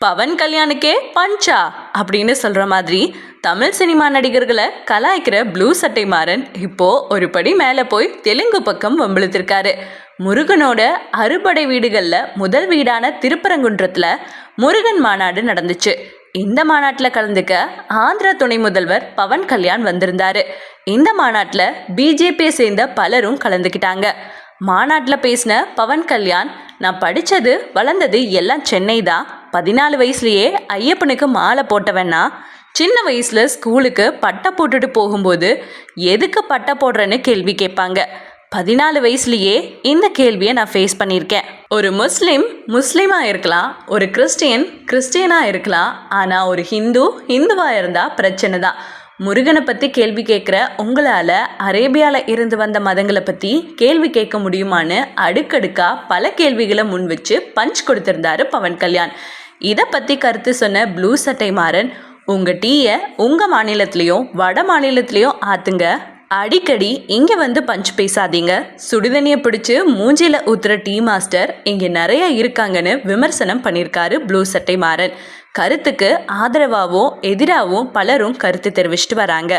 பவன் கல்யாணுக்கே பஞ்சா அப்படின்னு சொல்கிற மாதிரி தமிழ் சினிமா நடிகர்களை கலாய்க்கிற ப்ளூ சட்டை மாறன் இப்போ ஒரு படி மேலே போய் தெலுங்கு பக்கம் வம்பிழுத்திருக்காரு. முருகனோட அறுபடை வீடுகளில் முதல் வீடான திருப்பரங்குன்றத்தில் முருகன் மாநாடு நடந்துச்சு. இந்த மாநாட்டில் கலந்துக்க ஆந்திர துணை முதல்வர் பவன் கல்யாண் வந்திருந்தாரு. இந்த மாநாட்டில் பிஜேபியை சேர்ந்த பலரும் கலந்துக்கிட்டாங்க. மாநாட்டில் பேசின பவன் கல்யாண் நான் படித்தது வளர்ந்தது எல்லாம் சென்னை தான் பதினாலு வயசுலயே ஐயப்பனுக்கு மாலை போட்டவன்னா சின்ன வயசில் ஸ்கூலுக்கு பட்டை போட்டுட்டு போகும்போது எதுக்கு பட்டை போடுறேன்னு கேள்வி கேட்பாங்க. பதினாலு வயசுலயே இந்த கேள்வியை நான் ஃபேஸ் பண்ணியிருக்கேன். ஒரு முஸ்லீம் முஸ்லீமாக இருக்கலாம் ஒரு கிறிஸ்டியன் கிறிஸ்டியனாக இருக்கலாம் ஆனால் ஒரு ஹிந்து ஹிந்துவாக இருந்தால் பிரச்சனை தான். முருகனை பற்றி கேள்வி கேட்குற உங்களால் அரேபியாவில் இருந்து வந்த மதங்களை பற்றி கேள்வி கேட்க முடியுமான்னு அடுக்கடுக்காக பல கேள்விகளை முன் வச்சு பஞ்ச் கொடுத்திருந்தாரு பவன் கல்யாண். இதை பற்றி கருத்து சொன்ன ப்ளூ சட்டை மாறன் உங்கள் டீயை உங்கள் மாநிலத்திலையும் வட மாநிலத்திலையும் ஆற்றுங்க அடிக்கடி இங்கே வந்து பஞ்ச் பேசாதீங்க. சுடுதண்ணியை பிடிச்சி மூஞ்சியில் ஊத்துற டீ மாஸ்டர் இங்கே நிறைய இருக்காங்கன்னு விமர்சனம் பண்ணியிருக்காரு ப்ளூ சட்டை மாறன். கருத்துக்கு ஆதரவாகவும் எதிராகவும் பலரும் கருத்து தெரிவிச்சிட்டு வராங்க.